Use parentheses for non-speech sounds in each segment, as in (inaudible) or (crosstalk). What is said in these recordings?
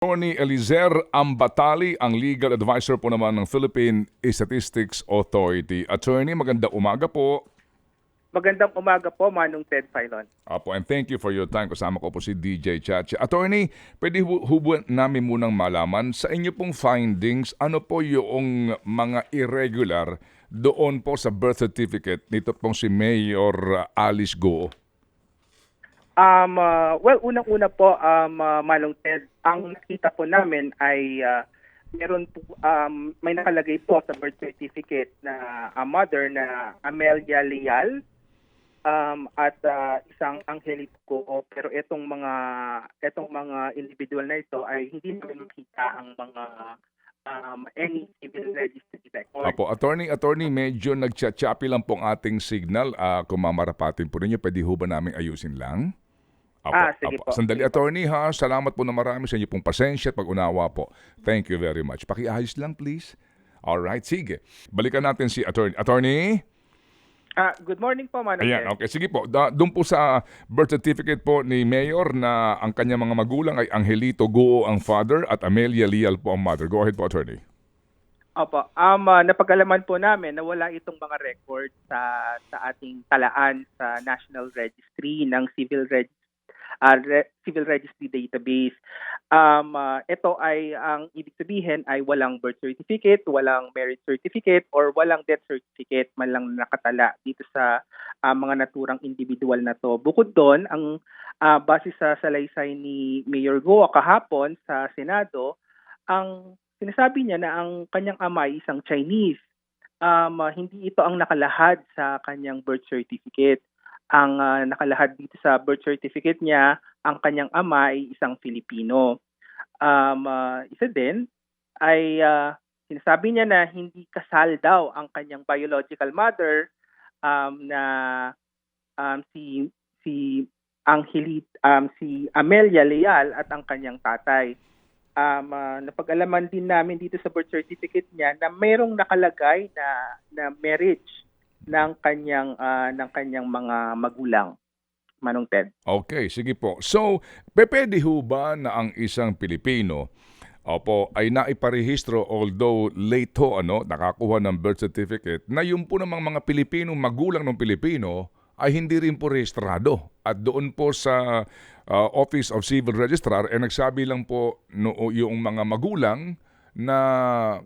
Attorney Elizer Ambatali, ang legal advisor po naman ng Philippine Statistics Authority. Attorney, maganda umaga po. Magandang umaga po, Manong Ted Filon. Apo, and thank you for your time. Kasama ko po si DJ Chachi. Attorney, pwede hu- hubuan namin munang malaman sa inyo pong findings, ano po yung mga irregular doon po sa birth certificate nito pong si Mayor Alice Go. Um, uh, well, unang-una po, um, uh, Manong Ted, ang nakita po namin ay uh, meron po, um, may nakalagay po sa birth certificate na a mother na Amelia Leal um, at uh, isang Angelito Go. Pero itong mga itong mga individual na ito ay hindi namin makita ang mga um, any civil registry record. Apo, attorney, attorney, medyo nagchachapi lang pong ating signal. Ah, kung mamarapatin po ninyo, pwede ho ba namin ayusin lang? Apo, Ah, sige apo. po. Sandali, Sige po. attorney ha. Salamat po na marami sa inyo pong pasensya at pag-unawa po. Thank you very much. Pakiayos lang, please. Alright, sige. Balikan natin si attorney. Attorney? Ah, good morning po, Manong Ayan, okay. Sige po. Da, doon po sa birth certificate po ni Mayor na ang kanyang mga magulang ay Angelito Goo ang father at Amelia Leal po ang mother. Go ahead po, attorney. Opo. Um, uh, napag-alaman po namin na wala itong mga record sa sa ating talaan sa National Registry ng Civil Reg uh, Civil Registry Database. Um, uh, ito ay ang ibig sabihin ay walang birth certificate, walang marriage certificate or walang death certificate man lang nakatala dito sa uh, mga naturang individual na to. Bukod doon, ang uh, base sa salaysay ni Mayor Goa kahapon sa Senado, ang sinasabi niya na ang kanyang ama ay isang Chinese. Um, uh, hindi ito ang nakalahad sa kanyang birth certificate. Ang uh, nakalahad dito sa birth certificate niya, ang kanyang ama ay isang Filipino. Um, uh, isa din ay uh, sinasabi niya na hindi kasal daw ang kanyang biological mother um, na um, si si Angelit um, si Amelia Leal at ang kanyang tatay um, ah, napag-alaman din namin dito sa birth certificate niya na mayroong nakalagay na na marriage ng kanyang ah, ng kanyang mga magulang. Manong Ted. Okay, sige po. So, pwede ho ba na ang isang Pilipino Opo, ay naiparehistro although late ho, ano, nakakuha ng birth certificate na yung po namang mga Pilipino, magulang ng Pilipino ay hindi rin po rehistrado. At doon po sa uh, Office of Civil Registrar, eh nagsabi lang po no, yung mga magulang na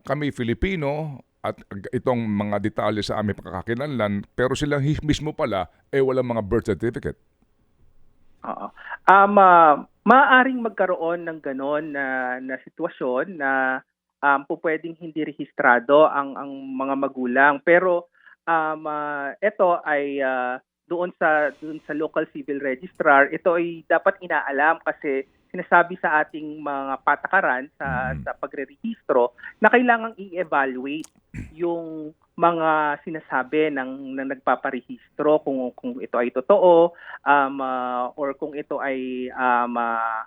kami Filipino at itong mga detalye sa aming pagkakakilanlan, pero silang hi- mismo pala, eh walang mga birth certificate. Oo. Um, ah, maaaring magkaroon ng ganon na, na sitwasyon na um, po pwedeng hindi rehistrado ang, ang mga magulang. Pero um, ah, ito ay ah, doon sa doon sa local civil registrar, ito ay dapat inaalam kasi sinasabi sa ating mga patakaran sa Mhm. sa pagrerehistro na kailangang i-evaluate yung mga sinasabi ng, ng nagpaparehistro kung kung ito ay totoo um, ah, or kung ito ay um, ah,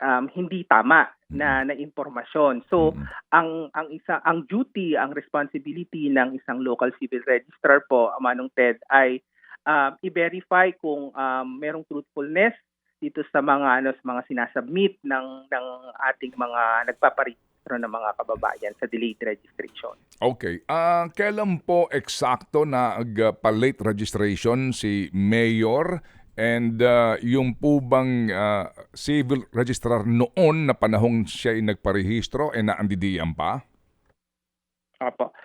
um, hindi tama na na impormasyon. So Mm. ang ang isa ang duty, ang responsibility ng isang local civil registrar po, Manong Ted ay um, i-verify kung um, merong truthfulness dito sa mga ano sa mga sinasubmit ng ng ating mga nagpaparehistro ng mga kababayan sa delayed registration. Okay. Ah, kailan po eksakto na nagpa-late registration si Mayor and ah, yung po bang ah, civil registrar noon na panahong siya ay nagparehistro e naandidiyan pa? Opo.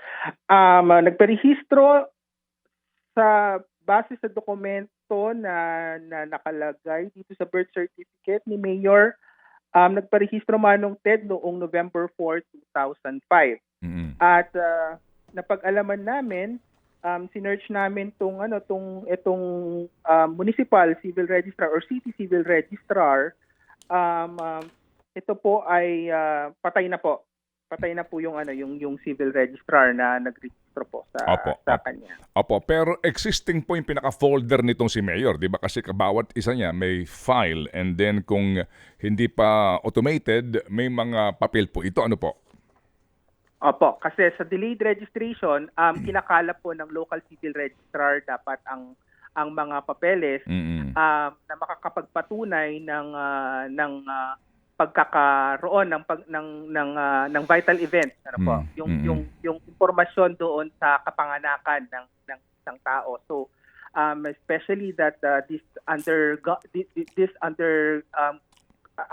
Um, uh, nagparehistro sa base sa dokumento na, na nakalagay dito sa birth certificate ni Mayor, um, nagparehistro manong TED noong November 4, 2005. Mm. At uh, napag-alaman namin, um, sinearch namin tong ano tong itong um, municipal civil registrar or city civil registrar um, um, ito po ay uh, patay na po. Patay na po yung ano yung yung civil registrar na nagrehistro po sa Opo, sa opo. kanya. Opo, pero existing po yung pinaka-folder nitong si Mayor, di ba? Kasi bawat isa niya may file and then kung hindi pa automated, may mga papel po ito. Ano po? Opo, kasi sa delayed registration, um, kinakalap po ng local civil registrar dapat ang ang mga papeles Mm-mm. um, na makakapagpatunay ng ah, ng ah, pagkakaroon ng pag, ng ng ah, ng vital event. Ano po? Mm, yung mm, yung yung impormasyon doon sa kapanganakan ng ng isang tao. So um, especially that uh, this under this, under um,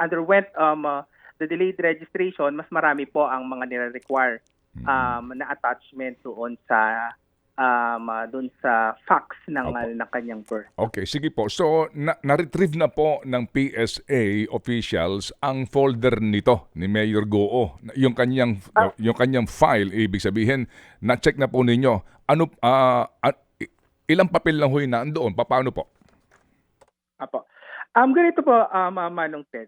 underwent um, uh, the delayed registration mas marami po ang mga nire-require Mm. um, na attachment doon sa um, uh, doon sa fax ng Opo. uh, ng kanyang birth Okay, sige po. So, na- na-retrieve na po ng PSA officials ang folder nito ni Mayor Goo. Yung kanyang Ah. yung kanyang file, ibig sabihin, na-check na po ninyo. Ano ah, ah, i- ilang papel lang ho yung nandoon? Paano po? Apo. Um ganito po um, uh, Manong Ted.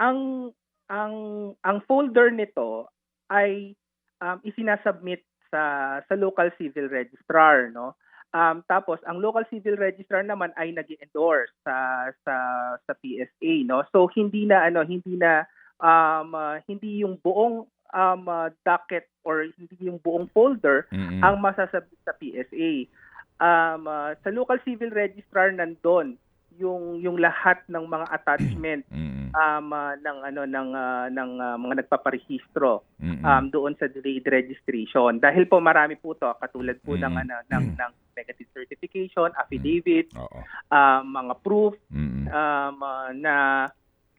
Ang ang ang folder nito ay um, isinasubmit sa sa local civil registrar no. Um, tapos ang local civil registrar naman ay nag-endorse sa sa sa PSA no. So hindi na ano hindi na um, uh, hindi yung buong um, uh, docket or hindi yung buong folder Mm-mm. ang masasabit sa PSA. Um, uh, sa local civil registrar nandun yung yung lahat ng mga attachment (clears throat) Mm-mm. um, uh, ng ano ng uh, ng uh, mga nagpaparehistro Mm-mm. um, doon sa delayed registration. Dahil po marami po to katulad po ng ano ng ng negative certification, affidavit, Oo. um, mga proof Mm-mm. um, uh, na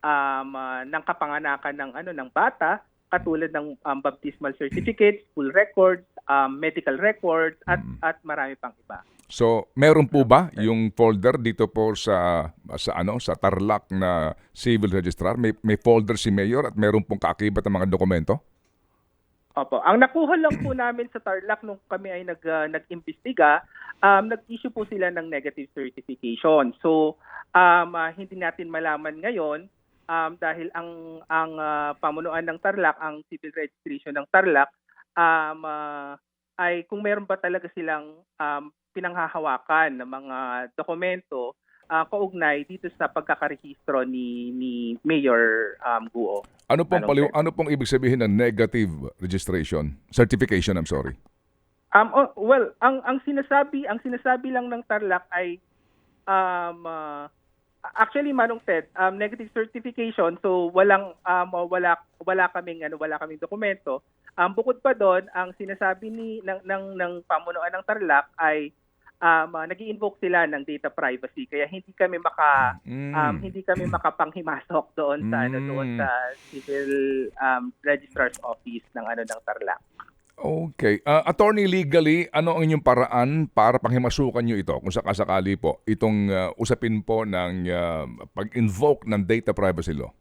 um, uh, ng kapanganakan ng ano ng bata katulad ng um, baptismal certificate, school records, um, medical records at at marami pang iba. So, meron po ba yung folder dito po sa sa ano sa Tarlac na civil registrar? May may folder si Mayor at meron pong kaakibat ng mga dokumento? Opo. Ang nakuha lang po (clears throat) namin sa Tarlac nung kami ay nag uh, nag-imbestiga, um, nag-issue po sila ng negative certification. So, um, uh, hindi natin malaman ngayon um, dahil ang ang uh, pamunuan ng Tarlac, ang civil registration ng Tarlac, um, uh, ay kung meron ba talaga silang um, pinanghahawakan ng mga dokumento uh, kaugnay dito sa pagkakarehistro ni ni Mayor um, Guo. Ano pong paliw- ano pong ibig sabihin ng negative registration? Certification, I'm sorry. Um oh, well, ang ang sinasabi, ang sinasabi lang ng Tarlac ay um uh, actually Manong Ted, um negative certification so walang um wala wala kaming ano wala kaming dokumento. Um bukod pa doon, ang sinasabi ni ng ng, ng pamunuan ng Tarlac ay um uh, nag-invoke sila ng data privacy kaya hindi kami maka Mm. um, hindi kami makapanghimasok doon sa ano doon Mm. sa civil um, registrar's office ng ano ng Tarlac. Okay. Ah, attorney legally, ano ang inyong paraan para panghimasukan nyo ito kung sakasakali po itong ah, usapin po ng ah, pag-invoke ng data privacy law?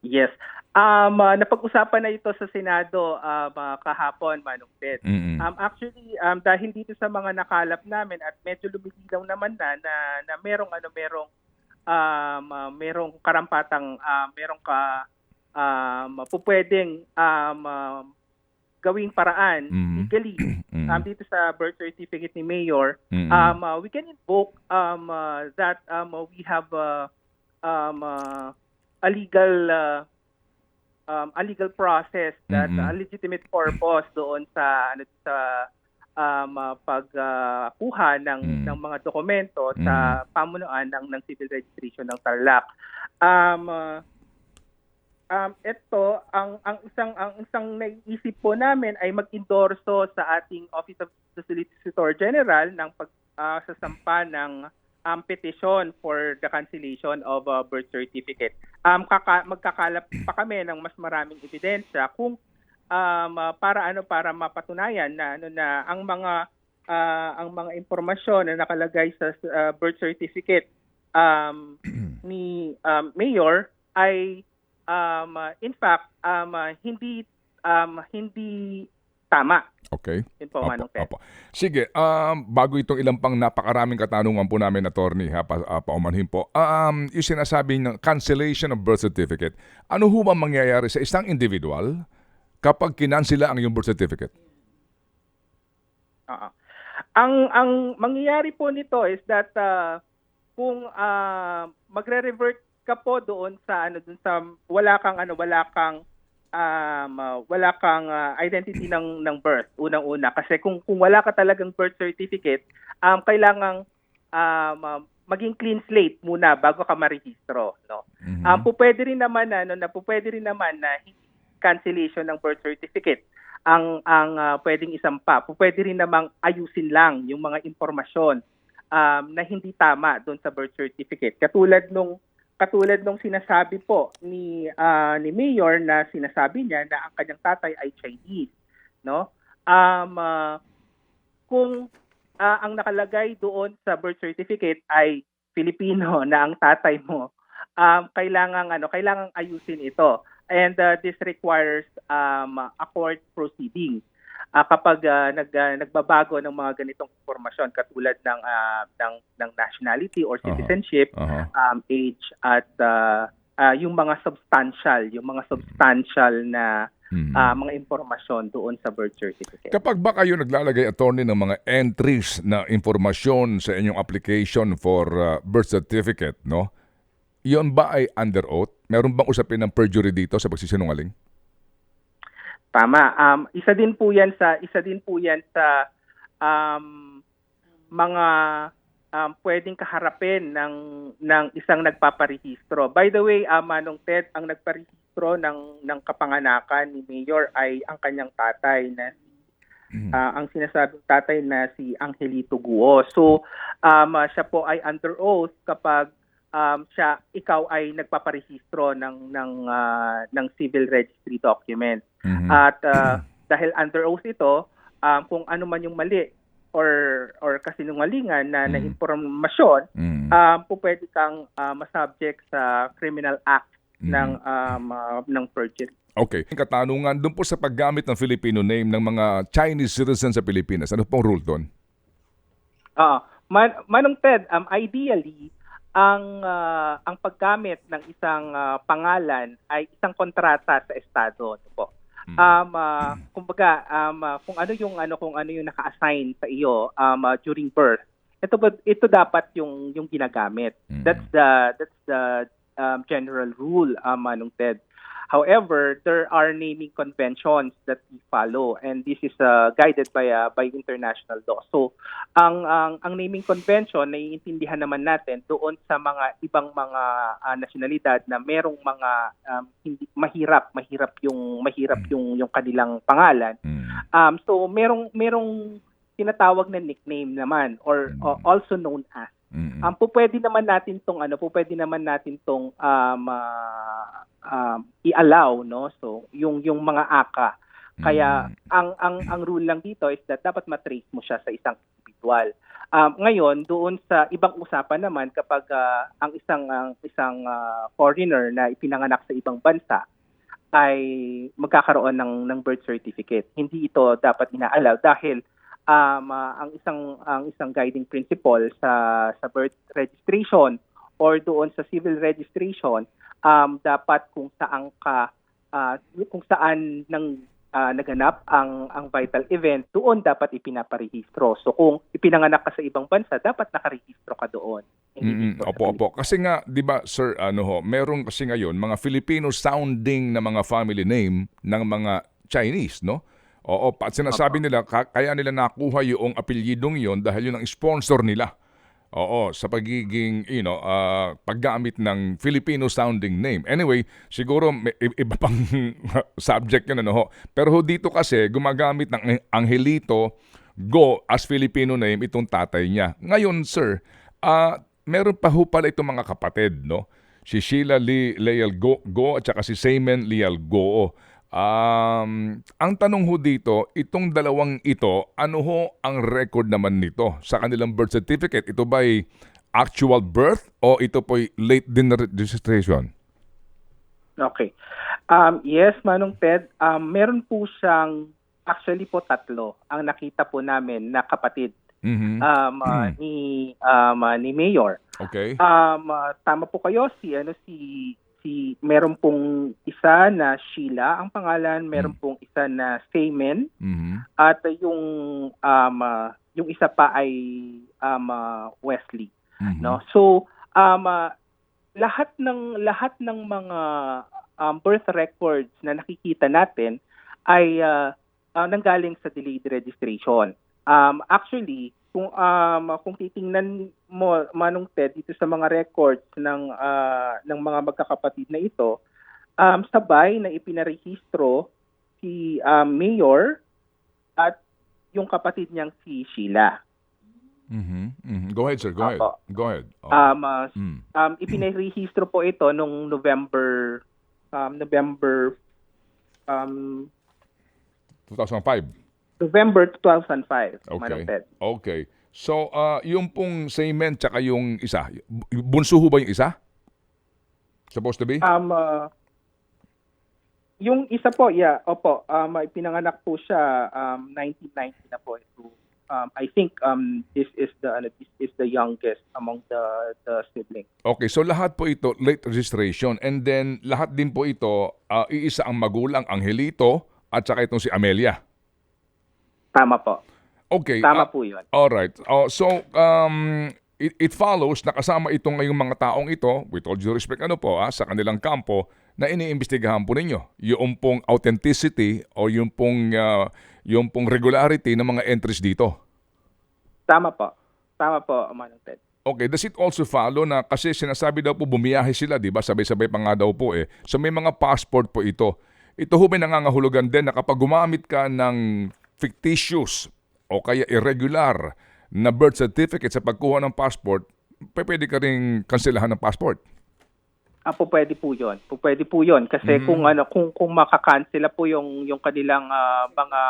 Yes. Um, uh, napag-usapan na ito sa Senado um, uh, kahapon, Manong Ted. Mm-mm. Um, actually, um, dahil dito sa mga nakalap namin at medyo lumilinaw naman na na, na merong ano merong um, uh, merong karampatang uh, merong ka um, pupwedeng um, uh, gawing paraan Mhm. legally (clears throat) Mm. um, dito sa birth certificate ni Mayor Mm-mm. um, uh, we can invoke um, uh, that um, we have uh, um, uh, a legal uh, um, a legal process that Mhm. a legitimate purpose doon sa ano sa um, uh, pagkuha ng Mm. ng mga dokumento sa pamunuan ng ng civil registration ng Tarlac. Um, uh, um, ito ang ang isang ang isang naisip po namin ay mag-endorso sa ating Office of the Solicitor General ng pag ah, sasampa ng um, petition for the cancellation of a birth certificate. Um, kaka- magkakalap pa kami ng mas maraming ebidensya kung um, ah, para ano para mapatunayan na ano na ang mga ah, ang mga impormasyon na nakalagay sa ah, birth certificate um, (clears throat) ni um, mayor ay um, uh, in fact um, uh, hindi um, hindi tama. Okay. Yun po, Manong Ted. Opo. Sige, um, bago itong ilang pang napakaraming katanungan po namin, attorney, ha, pa, uh, paumanhin po. Um, yung sinasabi ng cancellation of birth certificate, ano ho ba mangyayari sa isang individual kapag kinansila ang iyong birth certificate? Oo. Ang ang mangyayari po nito is that uh, kung uh, magre-revert ka po doon sa ano doon sa wala kang ano wala kang um, uh, wala kang uh, identity ng ng birth unang-una kasi kung kung wala ka talagang birth certificate um kailangang um, uh, maging clean slate muna bago ka marehistro, no? Mhm. Um, po pwede rin naman na, ano, na po pwede rin naman na cancellation ng birth certificate ang ang ah, pwedeng isampa. Po pwede rin namang ayusin lang yung mga impormasyon um, na hindi tama doon sa birth certificate. Katulad nung katulad nung sinasabi po ni ah, ni Mayor na sinasabi niya na ang kanyang tatay ay Chinese, no? Um ah, kung ah, ang nakalagay doon sa birth certificate ay Filipino (laughs) na ang tatay mo, um, kailangan ano, kailangan ayusin ito. And uh, this requires um, a court proceeding. Ah, kapag ah, nag, ah, nagbabago ng mga ganitong impormasyon katulad ng ah, ng ng nationality or citizenship, Aha. um, age at ah, ah, yung mga substantial, yung mga substantial na ah, mga impormasyon doon sa birth certificate. Kapag ba kayo naglalagay attorney ng mga entries na informasyon sa inyong application for uh, birth certificate, no? Yon ba ay under oath? Meron bang usapin ng perjury dito sa pagsisinungaling? Tama. Um, isa din po 'yan sa isa din po 'yan sa um, mga um, pwedeng kaharapin ng ng isang nagpaparehistro. By the way, um, Manong Ted, ang nagparehistro ng ng kapanganakan ni Mayor ay ang kanyang tatay na ah, ang sinasabing tatay na si Angelito Guo. So, um, siya po ay under oath kapag um, siya ikaw ay nagpaparehistro ng ng ah, ng civil registry document. Mhm. At ah, (clears throat) dahil under oath ito, um, kung ano man yung mali or or kasinungalingan na, na Mhm. impormasyon, Mhm. um, po pwede kang ah, masubject sa criminal act Mhm. ng um, ah, ng perjury. Okay. Katanungan, doon po sa paggamit ng Filipino name ng mga Chinese citizens sa Pilipinas, ano pong rule doon? Oo. Man, Manong Ted, um, ideally, ang ah, ang paggamit ng isang ah, pangalan ay isang kontrata sa estado, ano po. Mm. Um ah, kumbaga um ah, kung ano yung ano kung ano yung naka-assign sa iyo um ah, during birth. Ito ito dapat yung yung ginagamit. Mm. That's the that's the um, general rule um Manong Ted. However, there are naming conventions that we follow and this is uh, guided by uh, by international law. So, ang ang ang naming convention naiintindihan naman natin doon sa mga ibang mga ah, nasyonalidad na merong mga um, hindi mahirap mahirap yung mahirap yung yung kanilang pangalan. Mhm. Um so merong merong tinatawag na nickname naman or Mm. uh, also known as Mhm. Um, po pwede naman natin tong ano, po pwede naman natin tong um, ah, um, i-allow, no? So, yung yung mga aka. Kaya Mhm. ang ang ang rule lang dito is that dapat matrace mo siya sa isang individual. Um, ngayon, doon sa ibang usapan naman kapag ah, ang isang ang isang ah, foreigner na ipinanganak sa ibang bansa ay magkakaroon ng ng birth certificate. Hindi ito dapat ina-allow dahil um, ah, ang isang ang isang guiding principle sa sa birth registration or doon sa civil registration um, dapat kung saan ka ah, kung saan nang ah, naganap ang ang vital event doon dapat ipinaparehistro. So kung ipinanganak ka sa ibang bansa dapat nakarehistro ka doon. Sa Opo, opo. Kasi nga, di ba, sir, ano ho, meron kasi ngayon mga Filipino sounding na mga family name ng mga Chinese, no? Oo, at sinasabi nila, ka- kaya nila nakuha yung apelyidong yon dahil yun ang sponsor nila. Oo, sa pagiging, you know, ah, paggamit ng Filipino sounding name. Anyway, siguro may, iba (laughs) pang subject yun, ano ho. Pero ho, dito kasi, gumagamit ng Angelito Go as Filipino name itong tatay niya. Ngayon, sir, ah meron pa ho pala itong mga kapatid, no? Si Sheila Lee Leal Go, Go at saka si Seymen Leal Go. Um, ang tanong ho dito, itong dalawang ito, ano ho ang record naman nito sa kanilang birth certificate? Ito ba ay actual birth o ito po ay late din registration? Okay. Um, yes, Manong Ted, um, meron po siyang actually po tatlo ang nakita po namin na kapatid Mhm. um, ah, Hmm. ni um, ah, ni Mayor. Okay. Um, ah, tama po kayo si ano si si meron pong isa na Sheila ang pangalan, meron Hmm. pong isa na Feynman Mhm. at yung um, ah, yung isa pa ay um, ah, Wesley, Mhm. no? So um, ah, lahat ng lahat ng mga um, birth records na nakikita natin ay ah, ah, nanggaling sa delayed registration. Um, actually, kung um, kung titingnan mo Manong Ted dito sa mga records ng ah, ng mga magkakapatid na ito, um, sabay na ipinarehistro si um, Mayor at yung kapatid niyang si Sheila. Mhm, mhm. Go ahead, sir. Go ahead. Apo. Go ahead. Oh. Um, ah, Mm. um, ipinarehistro po ito nung November um, November um, 2005. November 2005. Okay. Manong Ted. Okay. So, ah, yung pong Seaman tsaka yung isa, bu- bunso ho ba yung isa? Supposed to be? Um, uh, yung isa po, yeah, opo, um, pinanganak po siya um, 1990 na po. So, um, I think um, this is the ano, this is the youngest among the the siblings. Okay, so lahat po ito late registration and then lahat din po ito ah, iisa ang magulang Angelito at saka itong si Amelia. Tama po. Okay. Tama ah, po 'yun. All right. Oh, so um it, it follows na kasama itong ngayong mga taong ito, with all due respect ano po ah, sa kanilang kampo na iniimbestigahan po ninyo. Yung pong authenticity o yung pong ah, yung pong regularity ng mga entries dito. Tama po. Tama po, Manong Ted. Okay, does it also follow na kasi sinasabi daw po bumiyahe sila, 'di ba? Sabay-sabay pa nga daw po eh. So may mga passport po ito. Ito ho may nangangahulugan din na kapag gumamit ka ng fictitious o kaya irregular na birth certificate sa pagkuha ng passport, pwede ka ring kanselahan ng passport. Ah, po pwede po 'yon. Po pwede po 'yon kasi Mm. kung ano kung kung makakancela po yung yung kanilang ah, mga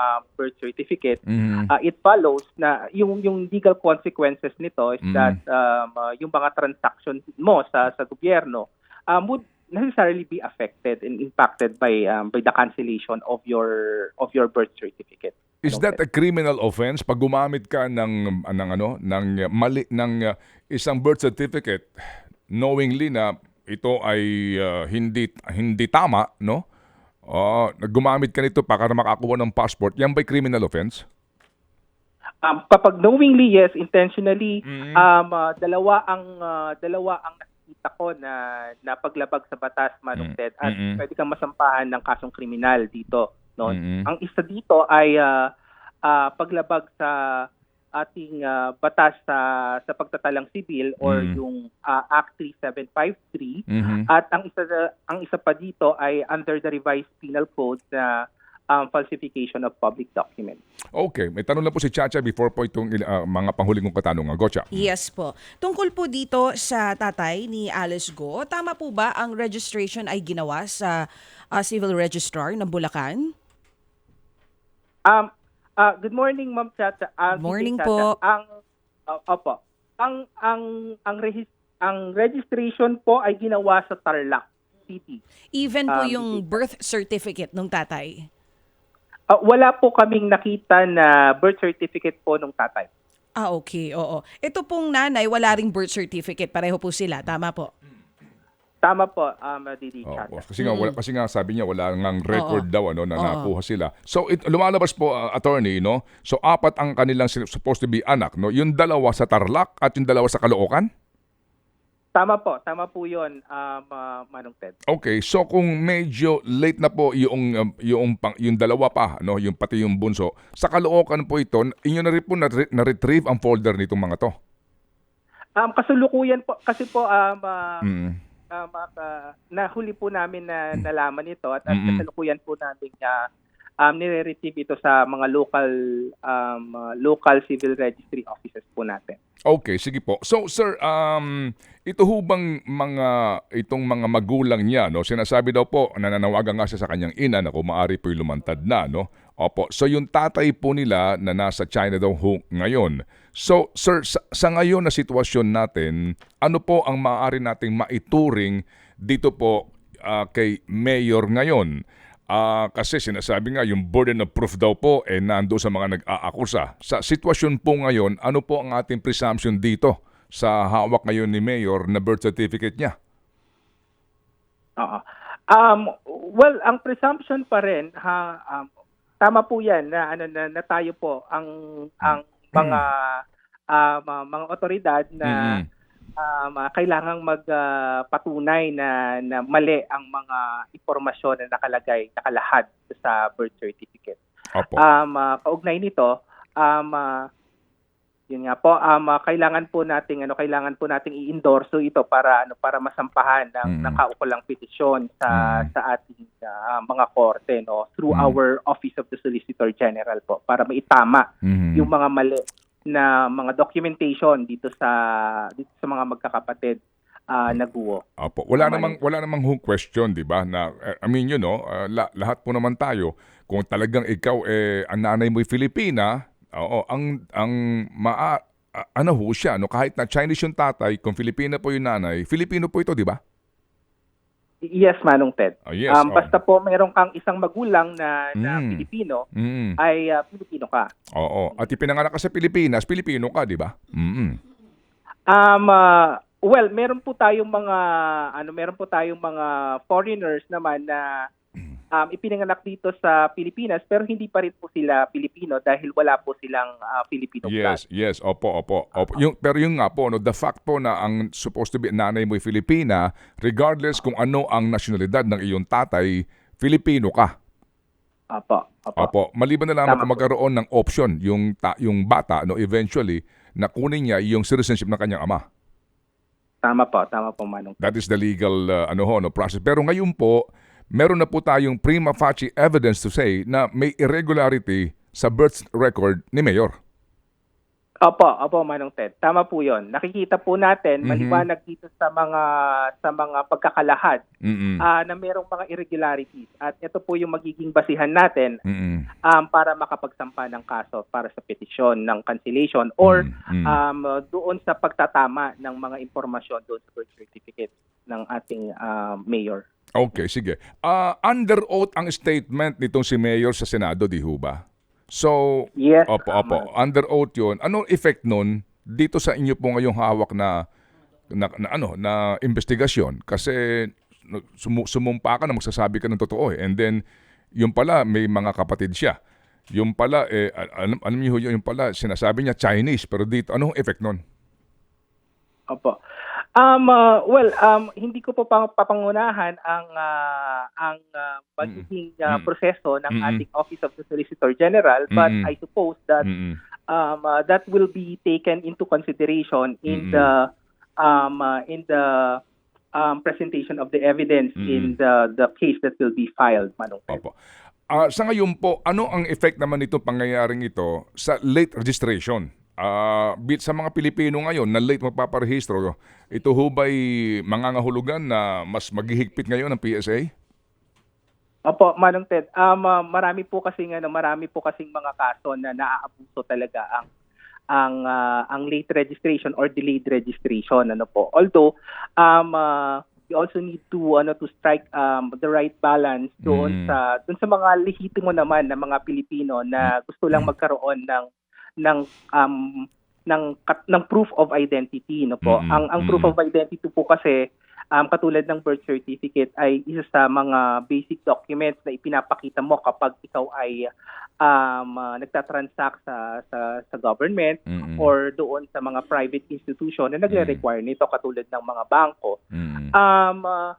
birth certificate, Mhm. uh, it follows na yung yung legal consequences nito is Mm. that um, uh, yung mga transaction mo sa sa gobyerno um, would necessarily be affected and impacted by um, by the cancellation of your of your birth certificate. Is that a criminal offense pag gumamit ka ng ng ano ng mali ng uh, isang birth certificate knowingly na ito ay uh, hindi hindi tama, no? Oh, gumamit ka nito para makakuha ng passport. Yan ba'y criminal offense? Um, kapag knowingly yes, intentionally Mm. um, uh, dalawa ang uh, dalawa ang nakita ko na na paglabag sa batas Manong Mm. Ted at Mm-mm. pwede kang masampahan ng kasong kriminal dito no Mm-mm. ang isa dito ay ah, ah, paglabag sa ating ah, batas sa sa pagtatalang sibil or Mm. yung ah, Act 3753 Mhm. at ang isa ang isa pa dito ay under the revised penal code na um, falsification of public documents. Okay, may tanong lang po si Chacha before po itong uh, mga panghuling kong katanungan. Go, Cha. Yes po. Tungkol po dito sa tatay ni Alice Go, tama po ba ang registration ay ginawa sa ah, Civil Registrar ng Bulacan? Um, ah, good morning, Ma'am Chacha. Ah, Good morning Chacha. po. Ang ah, opo. Ang ang ang regis- ang registration po ay ginawa sa Tarlac City. Even po Um, yung birth certificate ng tatay? Ah, wala po kaming nakita na birth certificate po nung tatay. Ah, okay. Oo. Ito pong nanay, wala ring birth certificate. Pareho po sila. Tama po. Tama po, um, Didi Oh, Chacha. kasi nga wala, kasi nga sabi niya wala ngang record Oo. daw ano na Oo. nakuha sila. So it, lumalabas po uh, attorney no. So apat ang kanilang supposed to be anak no. Yung dalawa sa Tarlac at yung dalawa sa Caloocan. Tama po, tama po 'yon, um, ah, Manong Ted. Okay, so kung medyo late na po yung um, yung pang, yung dalawa pa no, yung pati yung bunso, sa Caloocan po ito, inyo na rin po na, retrieve ang folder nitong mga to. Um, kasulukuyan po kasi po um, ah, Mm. um, ah, nahuli po namin na nalaman ito at, at Mm-mm. kasalukuyan po namin na um, nire-retrieve ito sa mga local um, ah, local civil registry offices po natin. Okay, sige po. So sir, um ito ho bang mga itong mga magulang niya no, sinasabi daw po nananawagan nga siya sa kanyang ina na kung maaari po lumantad na no. Opo. So yung tatay po nila na nasa China daw ho ngayon. So sir, sa, sa ngayon na sitwasyon natin, ano po ang maaari nating maituring dito po ah, kay Mayor ngayon? Ah, kasi sinasabi nga yung burden of proof daw po eh nando sa mga nag-aakusa. Sa sitwasyon po ngayon, ano po ang ating presumption dito sa hawak ngayon ni Mayor na birth certificate niya? Oo. Um, well, ang presumption pa rin ha um, tama po 'yan na ano na, na tayo po ang ang mga um, ah, mga otoridad na Mm-mm. Um, ah, kailangang magpatunay na na mali ang mga impormasyon na nakalagay nakalahad sa birth certificate. Opo. Um, ah, kaugnay nito, um, ah, Yun nga po, um, ah, kailangan po nating ano, kailangan po nating i-endorso ito para ano para masampahan ng Mm. ng kaukulang petisyon sa Mm. sa ating ah, mga korte no through Mm. our Office of the Solicitor General po para maitama Mhm. yung mga mali na mga documentation dito sa dito sa mga magkakapatid ah, na guwo. Opo. Wala Tama namang wala namang who question, 'di ba? Na eh, I mean, you know, uh, la- lahat po naman tayo kung talagang ikaw eh ang nanay mo'y Filipina, oo, ang ang maa ano ho siya, no? Kahit na Chinese yung tatay, kung Filipina po yung nanay, Filipino po ito, 'di ba? Yes, Manong Ted. Oh, yes. um, oh. basta po meron kang isang magulang na, na Mm. Pilipino, Mm. ay ah, Pilipino ka. Oo. At ipinanganak ka sa Pilipinas, Pilipino ka, 'di ba? Mm. Um, ah, well, meron po tayong mga ano, meron po tayong mga foreigners naman na um, ipinanganak dito sa Pilipinas pero hindi pa rin po sila Pilipino dahil wala po silang ah, Filipino blood. Yes, yes, opo, opo. opo. Yung, pero yung nga po, no, the fact po na ang supposed to be nanay mo'y Filipina, regardless kung ano ang nasyonalidad ng iyong tatay, Filipino ka. Apo, apo. Opo, maliban na lamang Tama magkaroon ng option yung ta- yung bata no eventually na kunin niya yung citizenship ng kanyang ama. Tama po, tama po Manong. That is the legal uh, ano ho no process. Pero ngayon po, meron na po tayong prima facie evidence to say na may irregularity sa birth record ni Mayor. Opo, opo Manong Ted. Tama po 'yon. Nakikita po natin Mhm. maliwanag dito sa mga sa mga pagkakalahad Mm. ah, na merong mga irregularities at ito po yung magiging basihan natin Mm. um, para makapagsampa ng kaso para sa petisyon ng cancellation or Mm. um, doon sa pagtatama ng mga impormasyon doon sa birth certificate ng ating ah, mayor. Okay, sige. Ah, under oath ang statement nitong si Mayor sa Senado, di ho ba? So, Yes. opo, opo. Under oath yun. Anong effect nun dito sa inyo po ngayong hawak na, na, na ano, na investigasyon? Kasi no, sumu- sumumpa ka na magsasabi ka ng totoo eh. And then, yung pala, may mga kapatid siya. Yung pala, eh, al- alam, alam niyo yung pala, sinasabi niya Chinese. Pero dito, anong effect nun? Opo. Um, ah, well, um, hindi ko po pang papangunahan ang ah, ang ah, magiging Mm. proseso ng Mm-mm. ating Office of the Solicitor General, but Mm-mm. I suppose that um, uh, that will be taken into consideration in Mm-mm. the um, uh, in the um, presentation of the evidence in Mm-mm. the the case that will be filed, Manong. Opo. Ah, sa ngayon po, ano ang effect naman nito pangyayaring ito sa late registration? Ah, bit sa mga Pilipino ngayon na late magpaparehistro, ito ho ba'y mangangahulugan na mas maghihigpit ngayon ng PSA? Opo, Manong Ted. Um, uh, marami po kasing ano, marami po kasing mga kaso na naaabuso talaga ang ang uh, ang late registration or delayed registration ano po. Although um uh, we also need to ano to strike um the right balance doon Mm. sa doon sa mga lehitimo naman na mga Pilipino na gusto lang magkaroon ng ng um ng ng proof of identity no po. Mm, Ang ang proof mm. of identity po kasi um, katulad ng birth certificate ay isa sa mga basic documents na ipinapakita mo kapag ikaw ay um, uh, nagtatransact sa, sa, sa government Mm-mm. or doon sa mga private institution na nagre-require nito katulad ng mga bangko. Mm. Um, uh,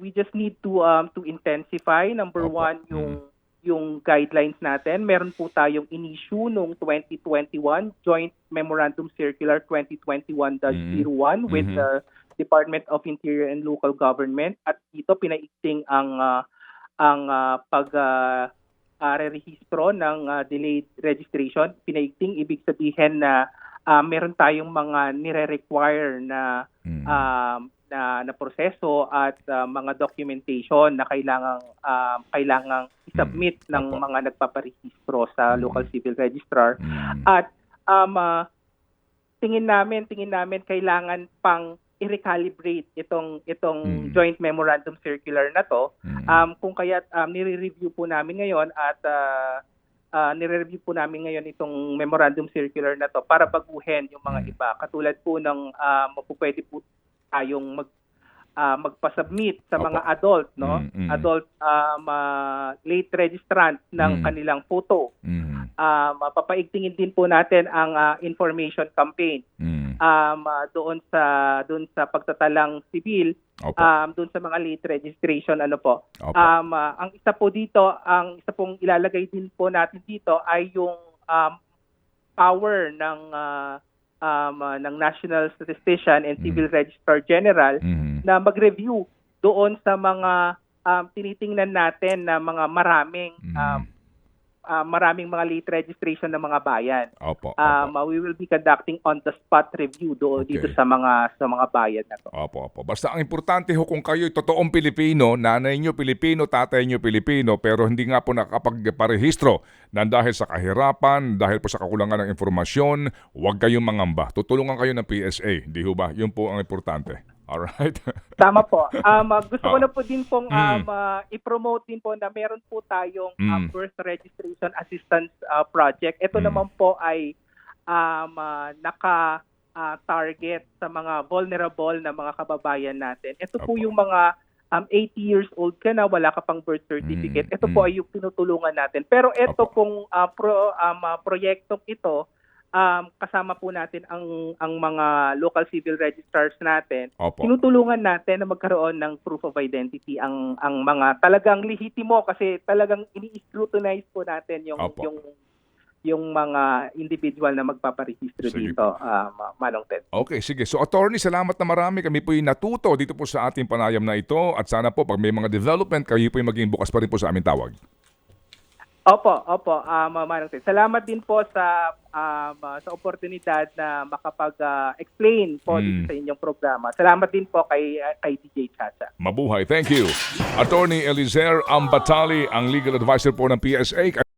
we just need to um, to intensify number Opo. one yung yung guidelines natin. Meron po tayong in-issue noong 2021 Joint Memorandum Circular 2021-01 with Mhm. the Department of Interior and Local Government at dito pinaigting ang ah, ang ah, pag ah, ah, rerehistro ng ah, delayed registration. Pinaigting ibig sabihin na ah, meron tayong mga nire-require na Mm. um, na, na proseso at uh, mga documentation na kailangang um, kailangang i-submit Mm. ng mga nagpaparehistro sa Mm. local civil registrar Mm. at um, ah, tingin namin tingin namin kailangan pang i-recalibrate itong itong Mm. joint memorandum circular na to Mm. um, kung kaya um, nire-review po namin ngayon at uh, uh, nire-review po namin ngayon itong memorandum circular na to para baguhin yung mga Mm. iba. Katulad po ng uh, pwede po tayong mag ah, magpa-submit sa mga adult, no? Mm, mm. Adult um, ah, late registrant ng Mm. kanilang photo. Mm. Um, papaigtingin din po natin ang ah, information campaign Mm. um, ah, doon sa doon sa pagtatalang sibil um, doon sa mga late registration ano po. Um, ah, ang isa po dito, ang isa pong ilalagay din po natin dito ay yung um, power ng ah, um, ah, ng National Statistician and Civil Mm. Registrar General Mhm. na mag-review doon sa mga um, tinitingnan natin na mga maraming um, ah, maraming mga late registration ng mga bayan. Opo. Um, opo. uh, we will be conducting on the spot review doon Okay. dito sa mga sa mga bayan na to. Opo, opo. Basta ang importante ho kung kayo'y totoong Pilipino, nanay nyo Pilipino, tatay nyo Pilipino, pero hindi nga po nakakapagparehistro na dahil sa kahirapan, dahil po sa kakulangan ng informasyon, huwag kayong mangamba. Tutulungan kayo ng PSA, di ho ba? Yun po ang importante. Alright? (laughs) Tama po. Um, uh, gusto ko Ah. na po din pong um, Mm. uh, i-promote din po na meron po tayong uh, Mm. birth registration assistance uh, project. Ito Mm. naman po ay um, uh, naka uh, target sa mga vulnerable na mga kababayan natin. Ito po Opo. yung mga um, 80 years old ka na, wala ka pang birth certificate. Mm, Ito po mm. ay yung tinutulungan natin. Pero ito Opo. pong uh, pro, um, uh, proyektong ito, um, kasama po natin ang ang mga local civil registrars natin Opo. tinutulungan natin na magkaroon ng proof of identity ang ang mga talagang lehitimo kasi talagang ini-scrutinize po natin yung Opo. yung yung mga individual na magpaparehistro Sige dito, um, Manong Ted. Okay, sige. So attorney, salamat na marami. Kami po yung natuto dito po sa ating panayam na ito. At sana po pag may mga development, kayo po yung maging bukas pa rin po sa aming tawag. Opo, opo, um, Manong Ted. Salamat din po sa um, uh, sa oportunidad na makapag-explain po Mm. sa inyong programa. Salamat din po kay uh, kay DJ Chacha. Mabuhay. Thank you. Attorney Elizer Ambatali, ang legal advisor po ng PSA.